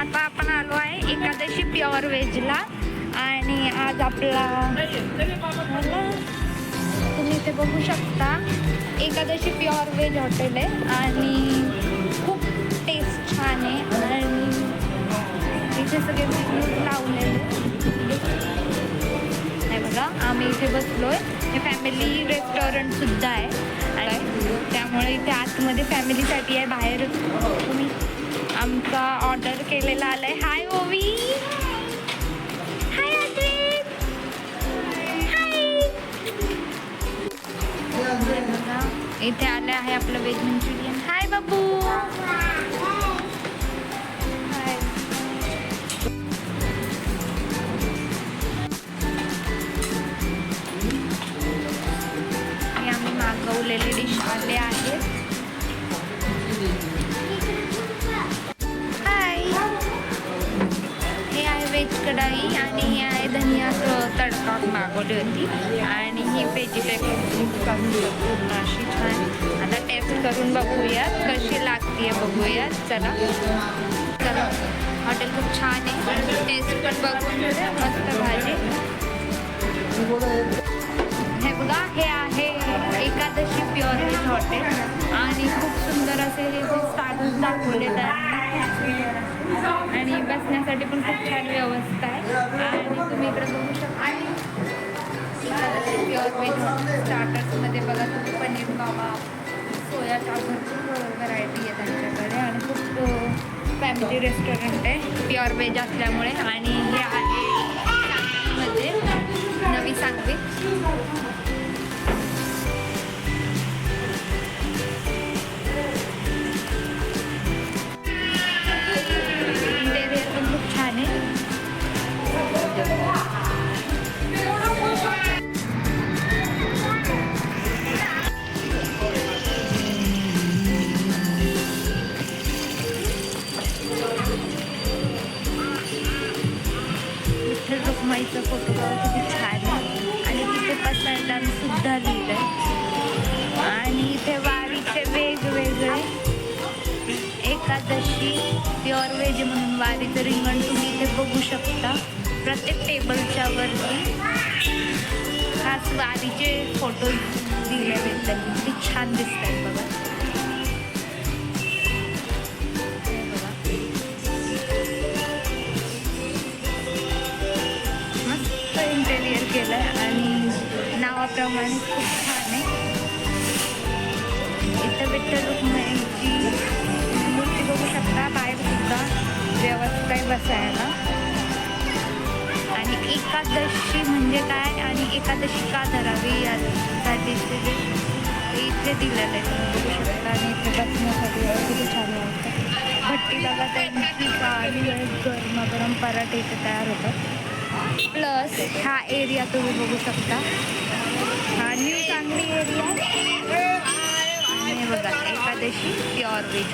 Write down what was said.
आता आपण आलो आहे एकादशी प्युअर व्हेजला आणि आज आपला तुम्ही इथे बघू शकता एकादशी प्युअर व्हेज हॉटेल आहे. आणि खूप टेस्ट छान आहे. आणि इथे सगळे मेन्यूज लावलेले नाही बघा आम्ही इथे बसलो आहे हे फॅमिली रेस्टॉरंटसुद्धा आहे. आणि त्यामुळे इथे आतमध्ये फॅमिलीसाठी आहे. बाहेर तुम्ही आमचा ऑर्डर केलेला आलाय. हाय ओवी हाय हाय बघा इथे आले आहे आपलं व्हेज मंचुरियन. हाय बाबू हाय आम्ही मागवलेले डिश आले आहेत व्हेज कढाई आणि हे आहे धनियाचं तडका मागवली होती. आणि ही व्हेजिटेबल पूर्ण अशी छान. आता टेस्ट करून बघूयात कशी लागते बघूयात. चला. चला. हॉटेल खूप छान आहे. टेस्ट पण बघून घेऊया. मस्त भाजी हे बघा हे आहे एकादशी प्युअर व्हेज हॉटेल आणि खूप सुंदर असे हे जे दाखवलेलं दाखवलेत आहे. आणि बसण्यासाठी पण खूप छान व्यवस्था आहे. आणि तुम्ही इकडे बघू शकता. आणि प्युअर स्टार्टर्समध्ये बघा तुम्ही पनीर बाबा सोयाच्या भरपूर व्हरायटी आहे त्यांच्याकडे. आणि खूप फॅमिली रेस्टॉरंट आहे. प्युअर व्हेज असल्यामुळे. आणि हे आहे सांगलीमध्ये नवी सांगवी विठ्ठल फोटो किती छान आहे. आणि तिथे पसरला सुद्धा लिहिलंय. आणि इथे वारीचे वेगवेगळे एकादशी प्युअर व्हेज म्हणून वारीचं रिंगण तुम्ही इथे बघू शकता. प्रत्येक टेबलच्या वरती खास वारीचे फोटो दिले आहेत. त्यांनी किती छान दिसत आहेत बघा. नावाप्रमाणे खूप छान आहे. इथं विठ्ठल रुक्माईची मूर्ती बघू शकता. बाहेर सुद्धा व्यवस्था आहे बसायला. आणि एकादशी म्हणजे काय? आणि एकादशी का धरावी यासाठीचे जे इथे दिलेलं आहे बघू शकता. आणि इथे बसण्यासाठी किती छान वाटतं. भट्टी बघा त्यांची काळी गरम गरमागरम पराठे इथे तयार होतात. प्लस हा एरिया तुम्ही बघू शकता. हा न्यू सांगली एरिया आणि बघा एकादशी प्युअर व्हेज